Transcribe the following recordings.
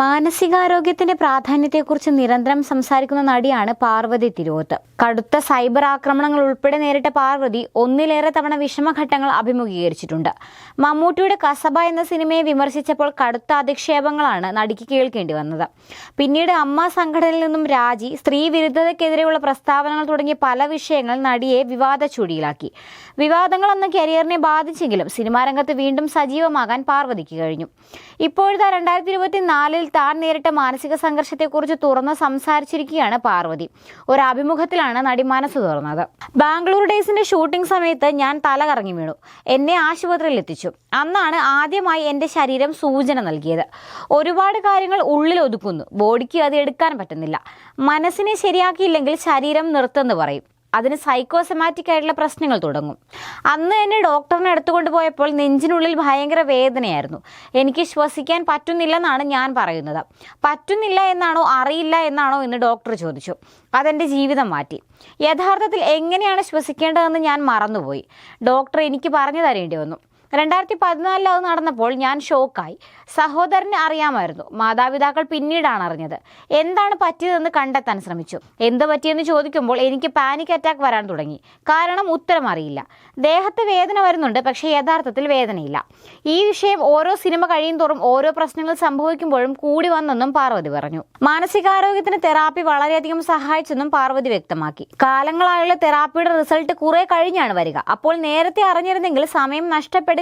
മാനസികാരോഗ്യത്തിന്റെ പ്രാധാന്യത്തെക്കുറിച്ച് നിരന്തരം സംസാരിക്കുന്ന നടിയാണ് പാർവതി തിരുവോത്ത്. കടുത്ത സൈബർ ആക്രമണങ്ങൾ ഉൾപ്പെടെ നേരിട്ട പാർവതി ഒന്നിലേറെ തവണ വിഷമഘട്ടങ്ങൾ അഭിമുഖീകരിച്ചിട്ടുണ്ട്. മമ്മൂട്ടിയുടെ കസബ എന്ന സിനിമയെ വിമർശിച്ചപ്പോൾ കടുത്ത അധിക്ഷേപങ്ങളാണ് നടിക്ക് കേൾക്കേണ്ടി വന്നത്. പിന്നീട് അമ്മ സംഘടനയിൽ നിന്നും രാജി സ്ത്രീ വിരുദ്ധതയ്ക്കെതിരെയുള്ള പ്രസ്താവനകൾ തുടങ്ങിയ പല വിഷയങ്ങൾ നടിയെ വിവാദ ചൂടിയിലാക്കി വിവാദങ്ങൾ അന്ന് കരിയറിനെ ബാധിച്ചെങ്കിലും സിനിമാരംഗത്ത് വീണ്ടും സജീവമാകാൻ പാർവതിക്ക് കഴിഞ്ഞു. ഇപ്പോഴത്തെ രണ്ടായിരത്തി ഇരുപത്തി നാലിൽ താൻ നേരിട്ട മാനസിക സംഘർഷത്തെക്കുറിച്ച് തുറന്ന് സംസാരിച്ചിരിക്കുകയാണ് പാർവതി. ഒരു അഭിമുഖത്തിലാണ് നടി മനസ്സ് തുറന്നത്. ബാംഗ്ലൂർ ഡേയ്സിന്റെ ഷൂട്ടിംഗ് സമയത്ത് ഞാൻ തല കറങ്ങി വീണു. എന്നെ ആശുപത്രിയിൽ എത്തിച്ചു. അന്നാണ് ആദ്യമായി എന്റെ ശരീരം സൂചന നൽകിയത്. ഒരുപാട് കാര്യങ്ങൾ ഉള്ളിൽ ഒതുക്കുന്നു. ബോഡിക്ക് അത് എടുക്കാൻ പറ്റുന്നില്ല. മനസ്സിനെ ശരിയാക്കിയില്ലെങ്കിൽ ശരീരം നിർത്തെന്ന് പറയും. അതിന് സൈക്കോസമാറ്റിക് ആയിട്ടുള്ള പ്രശ്നങ്ങൾ തുടങ്ങും. അന്ന് എന്നെ ഡോക്ടറിനെ എടുത്തുകൊണ്ട് പോയപ്പോൾ നെഞ്ചിനുള്ളിൽ ഭയങ്കര വേദനയായിരുന്നു. എനിക്ക് ശ്വസിക്കാൻ പറ്റുന്നില്ലെന്നാണ് ഞാൻ പറയുന്നത്. പറ്റുന്നില്ല എന്നാണോ അറിയില്ല എന്നാണോ എന്ന് ഡോക്ടർ ചോദിച്ചു. അതെന്റെ ജീവിതം മാറ്റി. യഥാർത്ഥത്തിൽ എങ്ങനെയാണ് ശ്വസിക്കേണ്ടതെന്ന് ഞാൻ മറന്നുപോയി. ഡോക്ടർ എനിക്ക് പറഞ്ഞു തരേണ്ടി വന്നു. രണ്ടായിരത്തി പതിനാലിൽ അത് നടന്നപ്പോൾ ഞാൻ ഷോക്കായി. സഹോദരനെ അറിയാമായിരുന്നു. മാതാപിതാക്കൾ പിന്നീടാണ് അറിഞ്ഞത്. എന്താണ് പറ്റിയതെന്ന് കണ്ടെത്താൻ ശ്രമിച്ചു. എന്ത് പറ്റിയെന്ന് ചോദിക്കുമ്പോൾ എനിക്ക് പാനിക് അറ്റാക്ക് വരാൻ തുടങ്ങി. കാരണം ഉത്തരം അറിയില്ല. ദേഹത്ത് വേദന വരുന്നുണ്ട് പക്ഷേ യഥാർത്ഥത്തിൽ വേദനയില്ല. ഈ വിഷയം ഓരോ സിനിമ കഴിയും തോറും ഓരോ പ്രശ്നങ്ങൾ സംഭവിക്കുമ്പോഴും കൂടി വന്നെന്നും പാർവതി പറഞ്ഞു. മാനസികാരോഗ്യത്തിന് തെറാപ്പി വളരെയധികം സഹായിച്ചെന്നും പാർവതി വ്യക്തമാക്കി. കാലങ്ങളായുള്ള തെറാപ്പിയുടെ റിസൾട്ട് കുറെ കഴിഞ്ഞാണ് വരിക. അപ്പോൾ നേരത്തെ അറിഞ്ഞിരുന്നെങ്കിൽ സമയം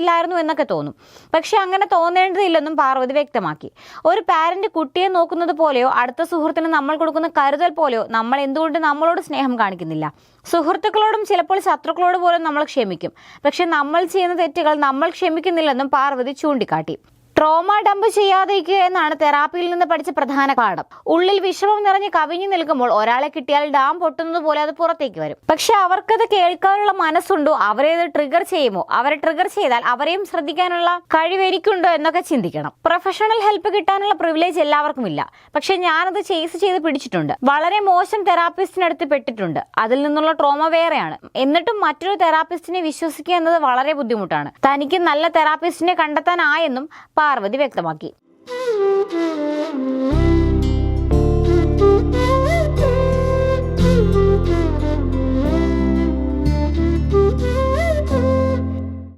നഷ്ടപ്പെടില്ലായിരുന്നു എന്നൊക്കെ തോന്നും. പക്ഷെ അങ്ങനെ തോന്നേണ്ടതില്ലെന്നും പാർവതി വ്യക്തമാക്കി. ഒരു പാരന്റ് കുട്ടിയെ നോക്കുന്നത് പോലെയോ അടുത്ത സുഹൃത്തിന് നമ്മൾ കൊടുക്കുന്ന കരുതൽ പോലെയോ നമ്മൾ എന്തുകൊണ്ട് നമ്മളോട് സ്നേഹം കാണിക്കുന്നില്ല? സുഹൃത്തുക്കളോടും ചിലപ്പോൾ ശത്രുക്കളോട് പോലും നമ്മൾ ക്ഷമിക്കും. പക്ഷെ നമ്മൾ ചെയ്യുന്ന തെറ്റുകൾ നമ്മൾ ക്ഷമിക്കുന്നില്ലെന്നും പാർവതി ചൂണ്ടിക്കാട്ടി. ട്രോമ ഡംപ് ചെയ്യാതിരിക്കുക എന്നാണ് തെറാപ്പിയിൽ നിന്ന് പഠിച്ച പ്രധാന പാഠം. ഉള്ളിൽ വിഷമം നിറഞ്ഞ് കവിഞ്ഞു നിൽക്കുമ്പോൾ ഒരാളെ കിട്ടിയാൽ ഡാം പൊട്ടുന്നത് പോലെ അത് പുറത്തേക്ക് വരും. പക്ഷെ അവർക്കത് കേൾക്കാനുള്ള മനസ്സുണ്ടോ? അവരെ അത് ട്രിഗർ ചെയ്യുമോ? അവരെ ട്രിഗർ ചെയ്താൽ അവരെയും ശ്രദ്ധിക്കാനുള്ള കഴിവ് എനിക്കുണ്ടോ എന്നൊക്കെ ചിന്തിക്കണം. പ്രൊഫഷണൽ ഹെൽപ്പ് കിട്ടാനുള്ള പ്രിവിലേജ് എല്ലാവർക്കും ഇല്ല. പക്ഷെ ഞാനത് ചേസ് ചെയ്ത് പിടിച്ചിട്ടുണ്ട്. വളരെ മോശം തെറാപ്പിസ്റ്റിനടുത്ത് പെട്ടിട്ടുണ്ട്. അതിൽ നിന്നുള്ള ട്രോമ വേറെയാണ്. എന്നിട്ടും മറ്റൊരു തെറാപ്പിസ്റ്റിനെ വിശ്വസിക്കുക എന്നത് വളരെ ബുദ്ധിമുട്ടാണ്. തനിക്ക് നല്ല തെറാപ്പിസ്റ്റിനെ കണ്ടെത്താനായെന്നും പാർവതി വ്യക്തമാക്കി.